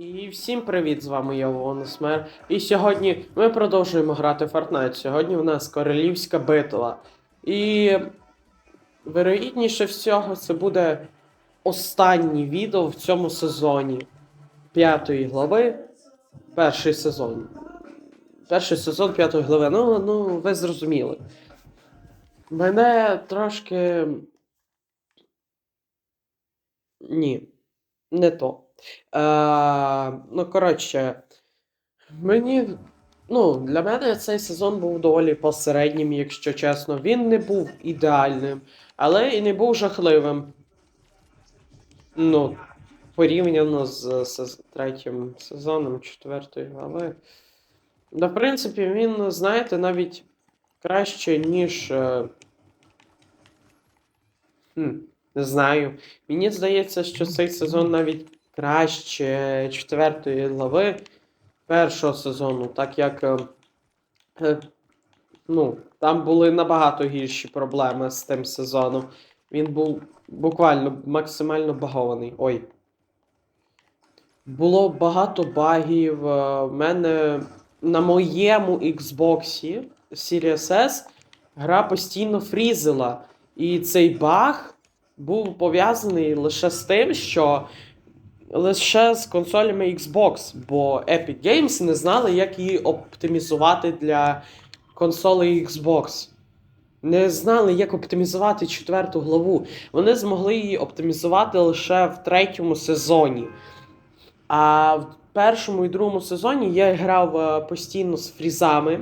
І всім привіт, з вами я Воносмер. І сьогодні ми продовжуємо грати в Fortnite. Сьогодні у нас королівська битва. І вирогідніше всього це буде останнє відео в цьому сезоні п'ятої глави. Перший сезон. Перший сезон п'ятої глави. Ну, ну, ви зрозуміли. Мене трошки. Ні, не то. Е, ну, коротше, мені. Ну, для мене цей сезон був доволі посереднім, якщо чесно. Він не був ідеальним, але і не був жахливим. Ну, порівняно з, сез- третім сезоном четвертої глави. Да, в принципі, він, знаєте, навіть краще, ніж. е, Хм, не знаю. Мені здається, що цей сезон навіть краще четвертої глави першого сезону, так як е, е, ну, там були набагато гірші проблеми з тим сезоном. Він був буквально максимально багований. Ой. Було багато багів. е, В мене на моєму Xbox Series S гра постійно фрізила. І цей баг був пов'язаний лише з тим, що лише з консолями Xbox, бо Epic Games не знали, як її оптимізувати для консолей Xbox. Не знали, як оптимізувати четверту главу. Вони змогли її оптимізувати лише в третьому сезоні. А в першому і другому сезоні я грав е, постійно з фрізами.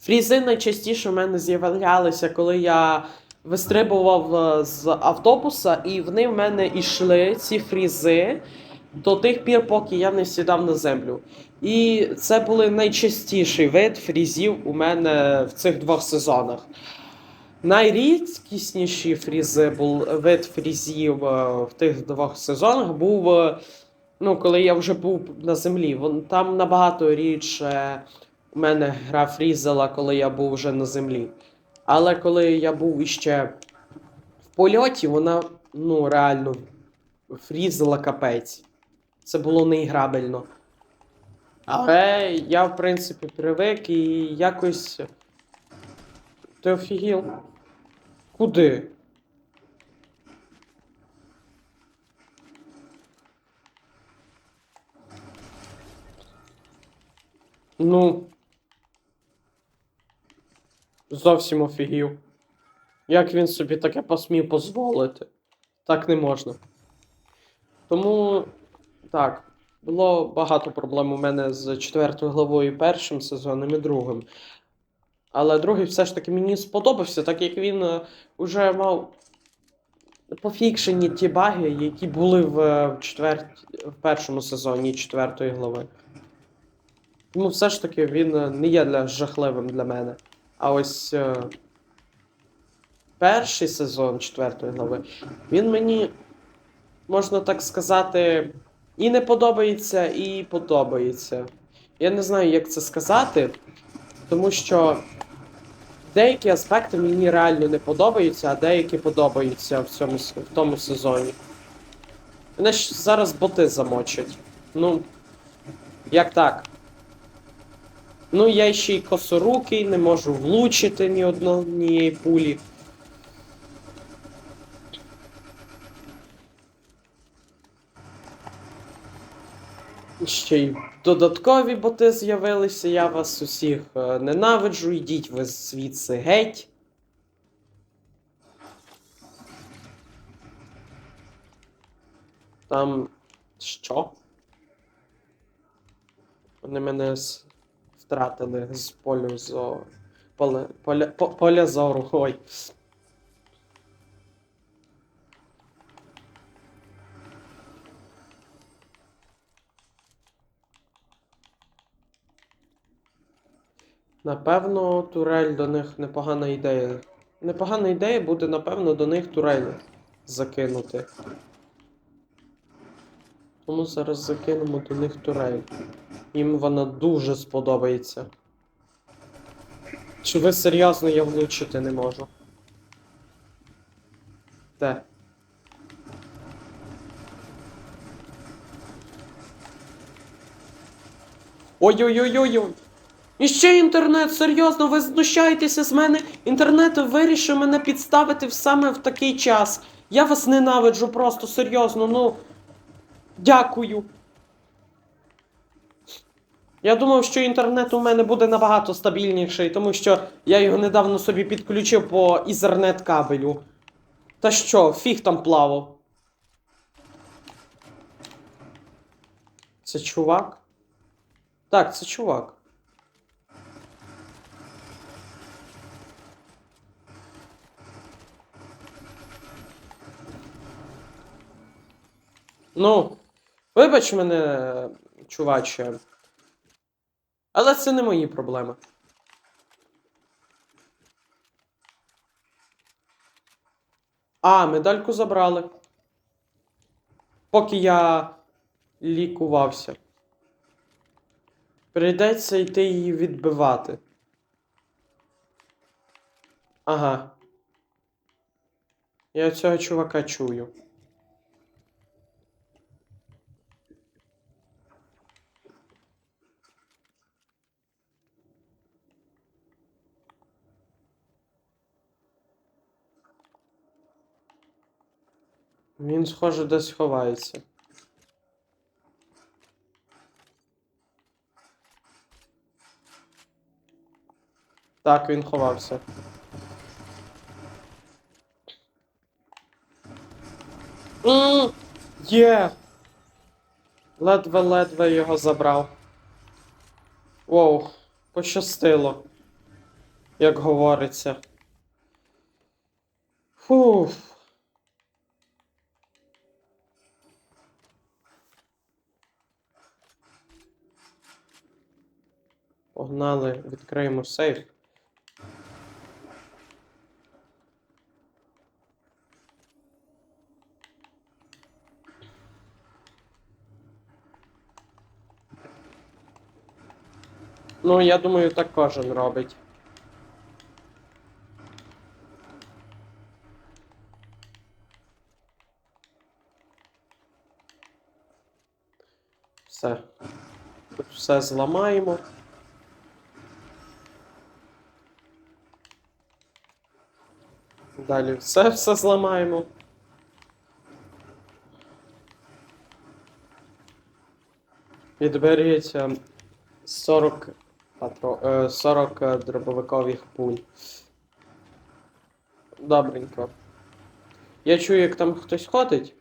Фрізи найчастіше в мене з'являлися, коли я вистрибував е, з автобуса, і вони в мене йшли, ці фрізи, до тих пір, поки я не сідав на землю. І це були найчастіший вид фрізів у мене в цих двох сезонах. Найрідкісніші фрізи був вид фрізів е, в тих двох сезонах був. е, Ну, коли я вже був на землі, там набагато рідше у мене гра фрізала, коли я був вже на землі. Але коли я був іще в польоті, вона ну реально фрізала капець. Це було неіграбельно. Але я, в принципі, привик і якось. Ти офігів? Куди? Ну. Зовсім офігів. Як він собі таке посмів дозволити? Так не можна. Тому. Так. Було багато проблем у мене з четвертою главою першим сезоном і другим. Але другий все ж таки мені сподобався, так як він е, уже мав пофікшені ті баги, які були в, е, четвер... в першому сезоні четвертої глави. Тому все ж таки він е, не є для жахливим для мене. А ось е, перший сезон четвертої глави, він мені, можна так сказати, і не подобається, і подобається. Я не знаю, як це сказати, тому що деякі аспекти мені реально не подобаються, а деякі подобаються в, цьому, в тому сезоні. Мене ж зараз боти замочать. Ну, як так? Ну, я ще й косорукий, не можу влучити ні однієї пулі. Ще й додаткові боти з'явилися, я вас усіх е, ненавиджу, йдіть ви звідси геть. Там. що? Вони мене. Втратили з полю зору. Поля зору, ой. Напевно, турель до них непогана ідея. Непогана ідея буде, напевно, до них турель закинути. Тому зараз закинемо до них турель. Їм вона дуже сподобається. Чи ви серйозно я влучити не можу? Де? Ой-ой-ой-ой-ой. І ще інтернет, серйозно, ви знущаєтеся з мене. Інтернет вирішив мене підставити саме в такий час. Я вас ненавиджу просто серйозно, ну. Дякую. Я думав, що інтернет у мене буде набагато стабільніший, тому що я його недавно собі підключив по ізернет кабелю. Та що, фіг там плавав. Це чувак? Так, це чувак. Ну, вибач мене, чуваче. Але це не мої проблеми. А, медальку забрали. Поки я лікувався. Прийдеться йти її відбивати. Ага. Я цього чувака чую. Він, схоже, десь ховається. Так, він ховався. Є! Ледве-ледве його забрав. Воу, пощастило. Як говориться. Фух. Погнали, відкриємо сейф. Ну, я думаю, так кожен робить. Все. Тут все зламаємо. Далі все все зламаємо. Відберіться 40 патро... е, 40 е, дробовикових пуль. Добренько. Я чую, як там хтось ходить.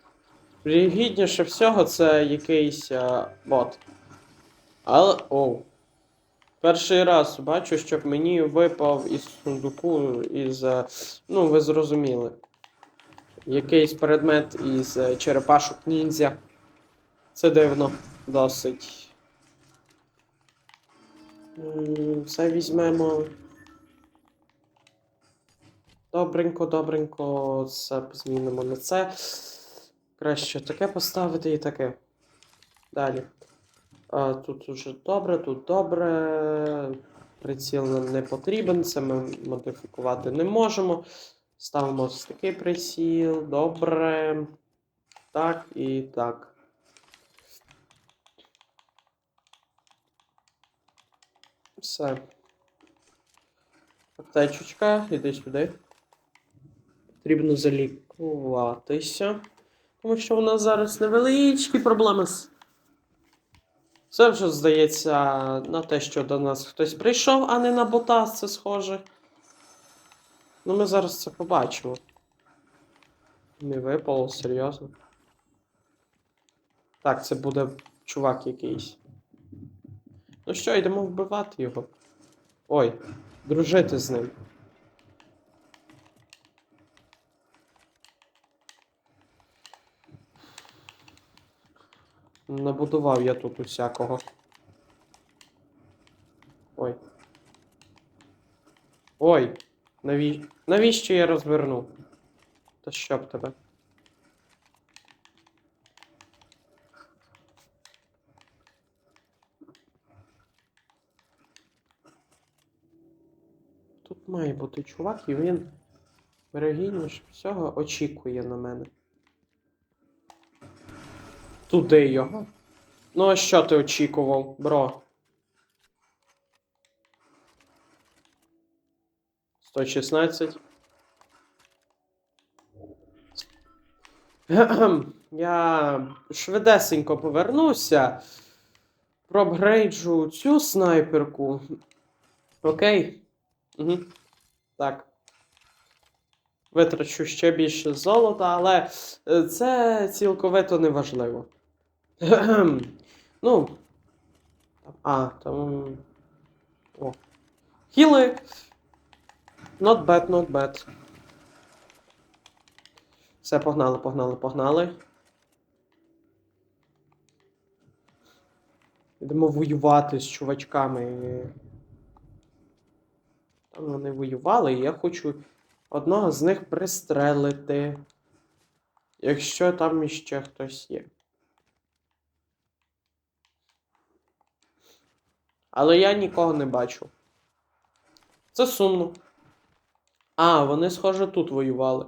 Пригідніше всього це якийсь е, бот. Але. Оу. Перший раз бачу, щоб мені випав із сундуку із. Ну, ви зрозуміли. Якийсь предмет із е, черепашок ніндзя. Це дивно, досить. Це візьмемо. Добренько, добренько, це змінимо на це. Краще таке поставити і таке. Далі. А, тут уже добре, тут добре. Приціл не потрібен, це ми модифікувати не можемо. Ставимо ось такий приціл. Добре. Так і так. Все. Аптечечка, іди сюди. Потрібно залікуватися. Тому що у нас зараз невеличкі проблеми з. Це вже здається на те, що до нас хтось прийшов, а не на бота, це схоже. Ну, ми зараз це побачимо. Не випало, серйозно. Так, це буде чувак якийсь. Ну що, йдемо вбивати його. Ой, дружити з ним. Набудував я тут усякого. Ой. Ой, наві... навіщо я розвернув? Та що б тебе? Тут має бути чувак, і він вирогідніше всього очікує на мене. Туди його. Ну, а що ти очікував, бро? 116. Я швидесенько повернуся. Пробгрейджу цю снайперку. Окей. Угу. Так. Витрачу ще більше золота, але е, це цілковито неважливо. Ну. А, там. О. Хіли. Not bad, not bad. Все, погнали, погнали, погнали. Йдемо воювати з чувачками. Там вони воювали, і я хочу одного з них пристрелити. Якщо там іще хтось є. Але я нікого не бачу. Це сумно. А, вони, схоже, тут воювали.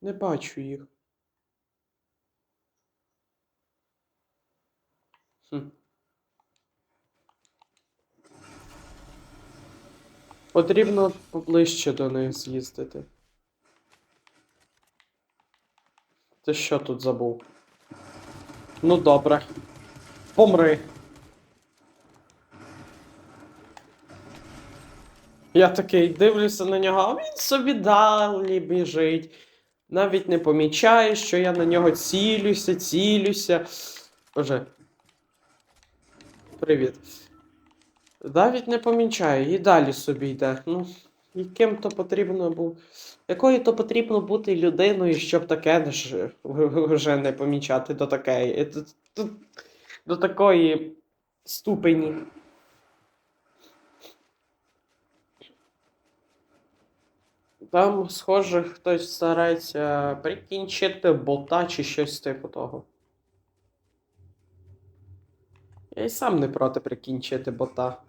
Не бачу їх. Хм. Потрібно поближче до них з'їздити. Ти що тут забув? Ну добре. Помри. Я такий дивлюся на нього, а він собі далі біжить. Навіть не помічає, що я на нього цілюся, цілюся. Боже. Привіт. Навіть не помічає і далі собі йде. Ну, яким то потрібно був. Якою то потрібно бути людиною, щоб таке вже не помічати до такої. До, до, до такої ступені. Там, схоже, хтось старається прикінчити бота чи щось типу того. Я й сам не проти прикінчити бота.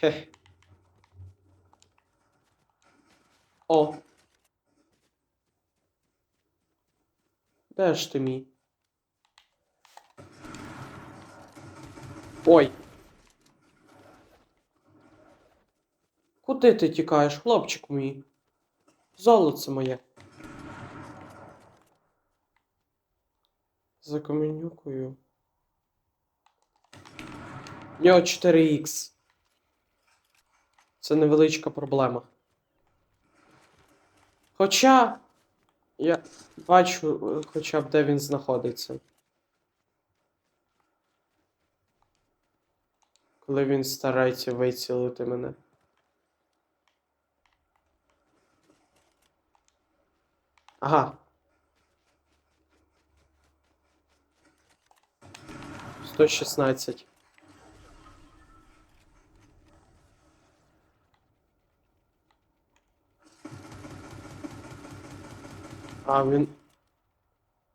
Хе. О. Де ж ти мій? Ой. Куди ти тікаєш, хлопчик мій? Золоце моє. За каменюкою. Нього 4х. Це невеличка проблема. Хоча. Я бачу, е, хоча б де він знаходиться. Коли він старається вицілити мене. Ага. Сто шістнадцять. А, він.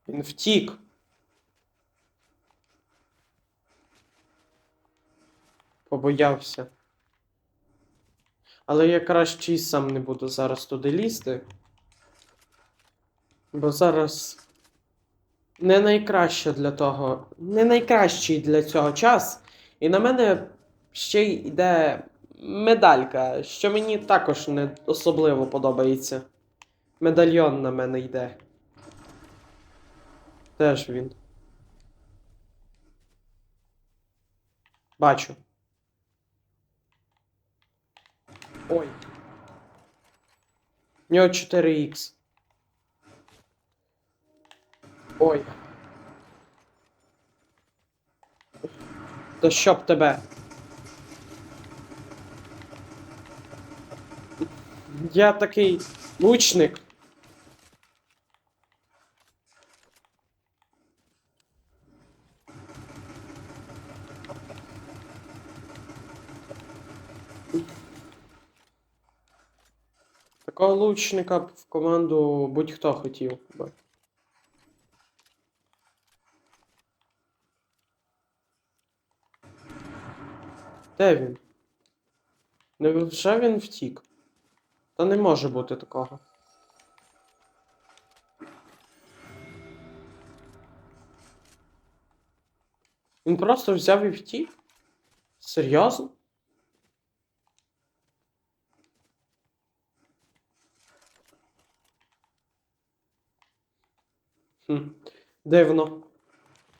Він втік. Побоявся. Але я краще і сам не буду зараз туди лізти. Бо зараз не найкраще для того. Не найкращий для цього час. І на мене ще йде медалька, що мені також не особливо подобається. Медальйон на мене йде. Теж він. Бачу. Ой. У нього 4х. Ой. То щоб тебе. Я такий лучник. Такого лучника в команду будь-хто хотів би. Де він? Невже він втік? Та не може бути такого. Він просто взяв і втік? Серйозно? Хм, дивно.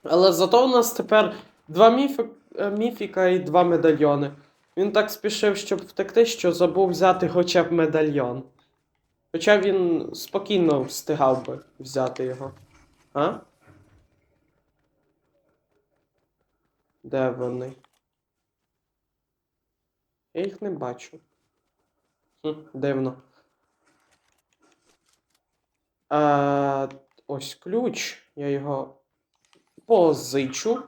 Але зато у нас тепер два міфи... е, міфіка і два медальйони. Він так спішив, щоб втекти, що забув взяти хоча б медальйон. Хоча він спокійно встигав би взяти його. А? Де вони? Я їх не бачу. Хм, дивно. А, ось ключ. Я його позичу.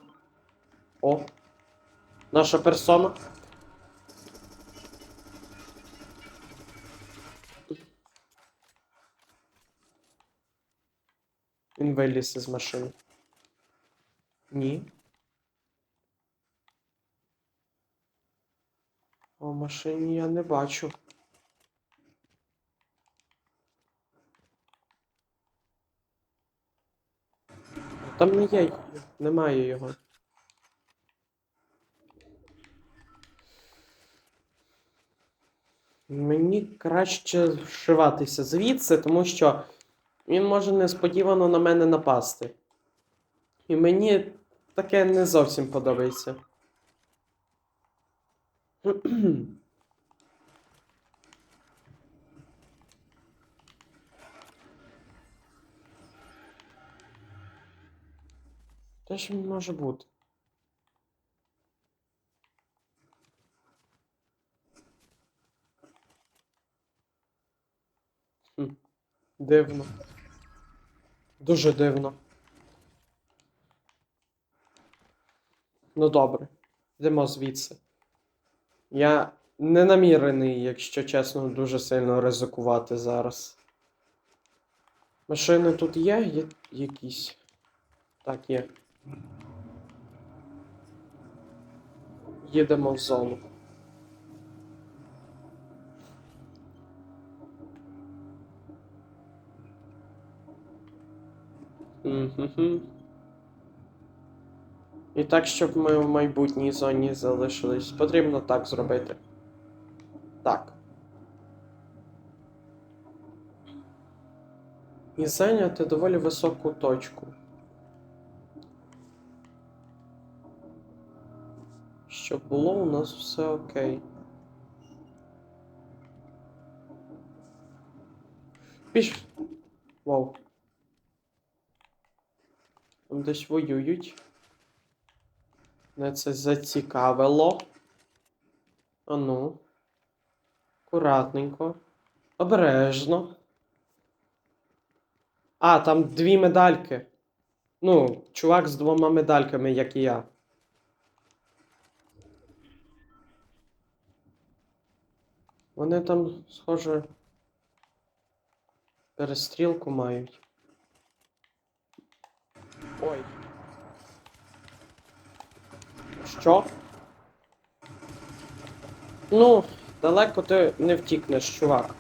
О. Наша персона. Він виліз із машини. Ні. В машині я не бачу. Там не є, немає його. Мені краще вшиватися звідси, тому що він може несподівано на мене напасти. І мені таке не зовсім подобається. Де ж він може бути? Дивно. Дуже дивно. Ну добре. Йдемо звідси. Я не намірений, якщо чесно, дуже сильно ризикувати зараз. Машини тут є? Є якісь? Так, є. Їдемо в зону. І так, щоб ми в майбутній зоні залишились, потрібно так зробити. Так. І зайняти доволі високу точку. Щоб було у нас все окей. Піш. Вау. Там десь воюють. Мене це зацікавило. Ану. Акуратненько. Обережно. А, там дві медальки. Ну, чувак з двома медальками, як і я. Вони там, схоже, перестрілку мають. Ой. Що? Ну, далеко ти не втікнеш, чувак.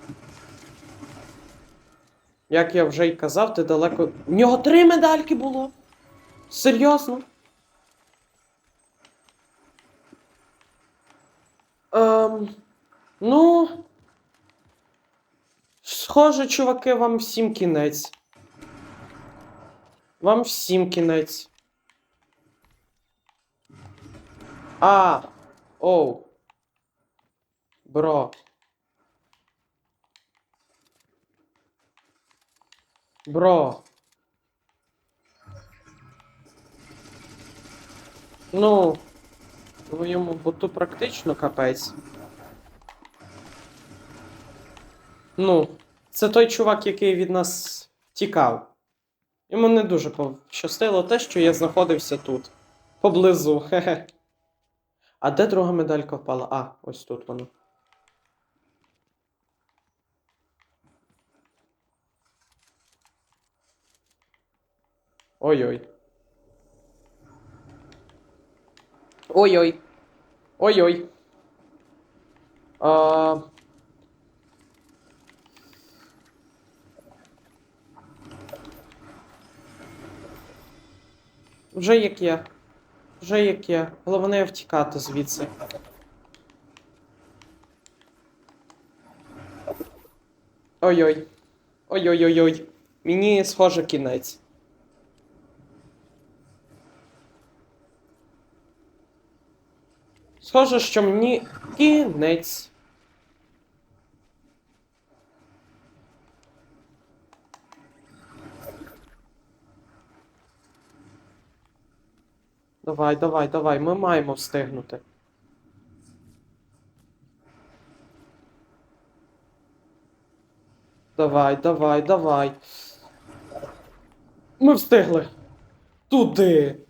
Як я вже й казав, ти далеко. У нього три медальки було. Серйозно? Ем, ну. Схоже, чуваки, вам всім кінець. Вам всім кінець. А, оу. Бро. Бро. Ну, твоєму боту практично капець. Ну, це той чувак, який від нас тікав. Йому не дуже пощастило те, що я знаходився тут. Поблизу. Хе-хе. А де друга медалька впала? А, ось тут вона. Ой-ой. Ой-ой. Ой-ой. А... Вже як я. Вже яке. Головне втікати звідси. Ой-ой. Ой-ой-ой-ой. Мені схоже кінець. Схоже, що мені кінець. Давай, давай, давай, ми маємо встигнути. Давай, давай, давай. Ми встигли. Туди.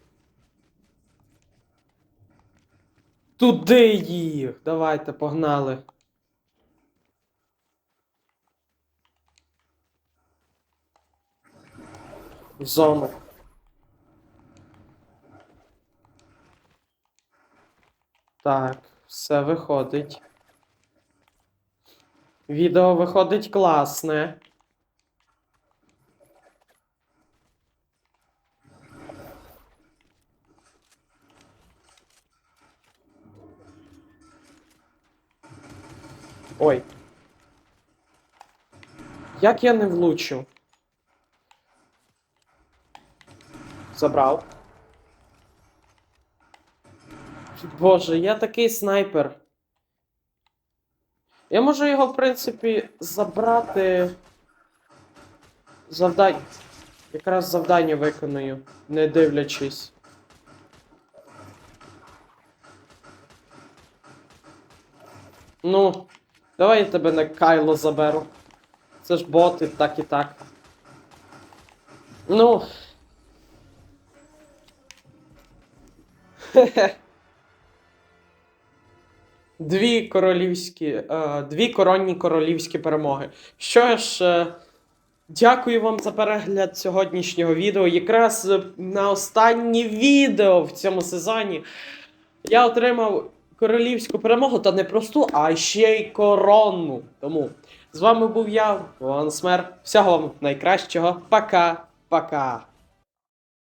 Туди їх. Давайте, погнали. В зону. Так, все виходить. Відео виходить класне. Ой. Як я не влучив? Забрав. Боже, я такий снайпер. Я можу його, в принципі, забрати. Завдання. Якраз завдання виконую, не дивлячись. Ну, давай я тебе на Кайло заберу. Це ж боти, так і так. Ну. Хе-хе. Дві королівські, е, дві коронні королівські перемоги. Що ж, е, дякую вам за перегляд сьогоднішнього відео. Якраз на останнє відео в цьому сезоні я отримав королівську перемогу, та не просту, а ще й коронну. Тому з вами був я, Ван Смер. Всього вам найкращого. Пока-пока.